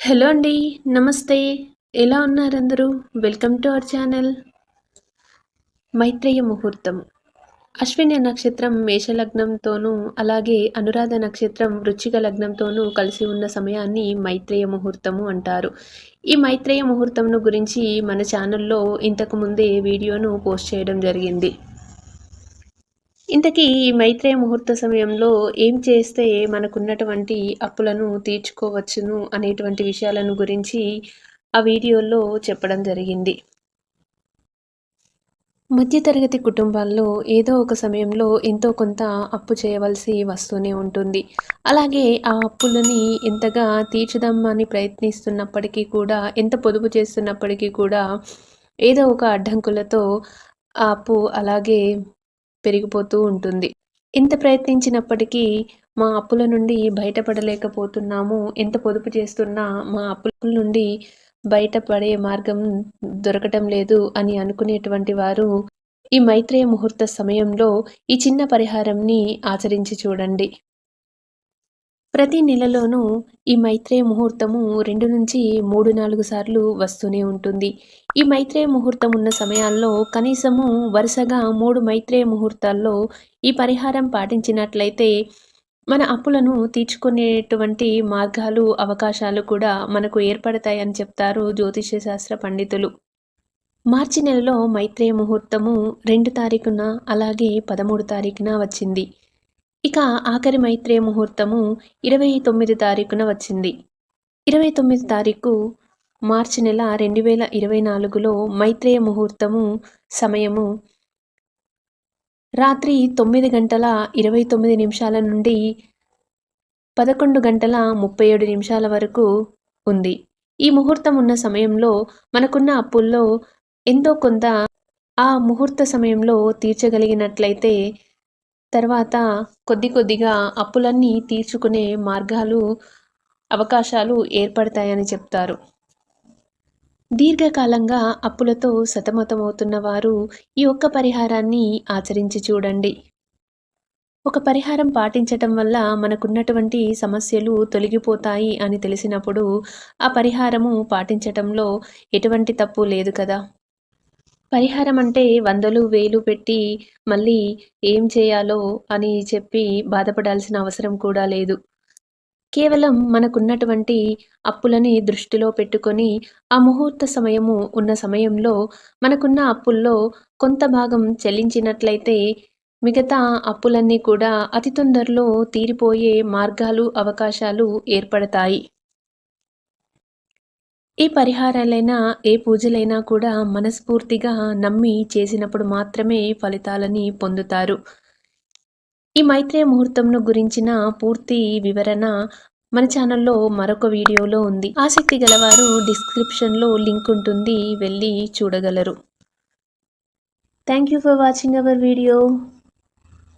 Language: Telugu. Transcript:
హలో అండి నమస్తే. ఎలా ఉన్నారు అందరూ? Welcome to our channel Maitreya Muhurtam. Ashwini నక్షత్రం మేషలగ్నంతోనూ అలాగే అనురాధ నక్షత్రం వృచ్చిక లగ్నంతోనూ కలిసి ఉన్న సమయాన్ని మైత్రేయ ముహూర్తము అంటారు. ఈ మైత్రేయ ముహూర్తంను గురించి మన ఛానల్లో ఇంతకు ముందే వీడియోను పోస్ట్ చేయడం జరిగింది. ఇంతకీ ఈ మైత్రేయ ముహూర్త సమయంలో ఏం చేస్తే మనకున్నటువంటి అప్పులను తీర్చుకోవచ్చును అనేటువంటి విషయాలను గురించి ఆ వీడియోలో చెప్పడం జరిగింది. మధ్యతరగతి కుటుంబాల్లో ఏదో ఒక సమయంలో ఎంతో కొంత అప్పు చేయవలసి వస్తూనే ఉంటుంది. అలాగే ఆ అప్పులని ఎంతగా తీర్చుదామని ప్రయత్నిస్తున్నప్పటికీ కూడా ఎంత పొదుపు చేస్తున్నప్పటికీ కూడా ఏదో ఒక అడ్డంకులతో ఆ అప్పు అలాగే పెరిగిపోతూ ఉంటుంది. ఎంత ప్రయత్నించినప్పటికీ మా అప్పుల నుండి బయటపడలేకపోతున్నాము. ఎంత పొదుపు చేస్తున్నా మా అప్పుల నుండి బయటపడే మార్గం దొరకటం లేదు అని అనుకునేటువంటి వారు ఈ మైత్రేయ ముహూర్త సమయంలో ఈ చిన్న పరిహారంని ఆచరించి చూడండి. ప్రతి నెలలోనూ ఈ మైత్రేయ ముహూర్తము రెండు నుంచి మూడు నాలుగు సార్లు వస్తూనే ఉంటుంది. ఈ మైత్రేయ ముహూర్తం ఉన్న సమయాల్లో కనీసము వరుసగా మూడు మైత్రేయ ముహూర్తాల్లో ఈ పరిహారం పాటించినట్లయితే మన అప్పులను తీర్చుకునేటువంటి మార్గాలు అవకాశాలు కూడా మనకు ఏర్పడతాయని చెప్తారు జ్యోతిష్య శాస్త్ర పండితులు. మార్చి నెలలో మైత్రేయ ముహూర్తము రెండు తారీఖున అలాగే పదమూడు తారీఖున వచ్చింది. ఇక ఆఖరి మైత్రేయ ముహూర్తము ఇరవై తొమ్మిది తారీఖున వచ్చింది. ఇరవై తొమ్మిది తారీఖు మార్చి నెల రెండు వేల ఇరవై నాలుగులో మైత్రేయ ముహూర్తము సమయము రాత్రి తొమ్మిది గంటల ఇరవై తొమ్మిది నిమిషాల నుండి పదకొండు గంటల ముప్పై ఏడు నిమిషాల వరకు ఉంది. ఈ ముహూర్తం ఉన్న సమయంలో మనకున్న అప్పుల్లో ఎంతో కొంత ఆ ముహూర్త సమయంలో తీర్చగలిగినట్లయితే తర్వాత కొద్ది కొద్దిగా అప్పులన్నీ తీర్చుకునే మార్గాలు అవకాశాలు ఏర్పడతాయని చెప్తారు. దీర్ఘకాలంగా అప్పులతో సతమతమవుతున్న వారు ఈ ఒక్క పరిహారాన్ని ఆచరించి చూడండి. ఒక పరిహారం పాటించటం వల్ల మనకున్నటువంటి సమస్యలు తొలగిపోతాయి అని తెలిసినప్పుడు ఆ పరిహారము పాటించటంలో ఎటువంటి తప్పు లేదు కదా. పరిహారం అంటే వందలు వేలు పెట్టి మళ్ళీ ఏం చేయాలో అని చెప్పి బాధపడాల్సిన అవసరం కూడా లేదు. కేవలం మనకున్నటువంటి అప్పులని దృష్టిలో పెట్టుకొని ఆ ముహూర్త సమయము ఉన్న సమయంలో మనకున్న అప్పుల్లో కొంత భాగం చెల్లించినట్లయితే మిగతా అప్పులన్నీ కూడా అతి తొందరలో తీరిపోయే మార్గాలు అవకాశాలు ఏర్పడతాయి. ఏ పరిహారాలైనా ఏ పూజలైనా కూడా మనస్ఫూర్తిగా నమ్మి చేసినప్పుడు మాత్రమే ఫలితాలని పొందుతారు. ఈ మైత్రేయ ముహూర్తంను గురించిన పూర్తి వివరణ మన ఛానల్లో మరొక వీడియోలో ఉంది. ఆసక్తి గలవారు డిస్క్రిప్షన్లో లింక్ ఉంటుంది వెళ్ళి చూడగలరు. Thank you for watching our video.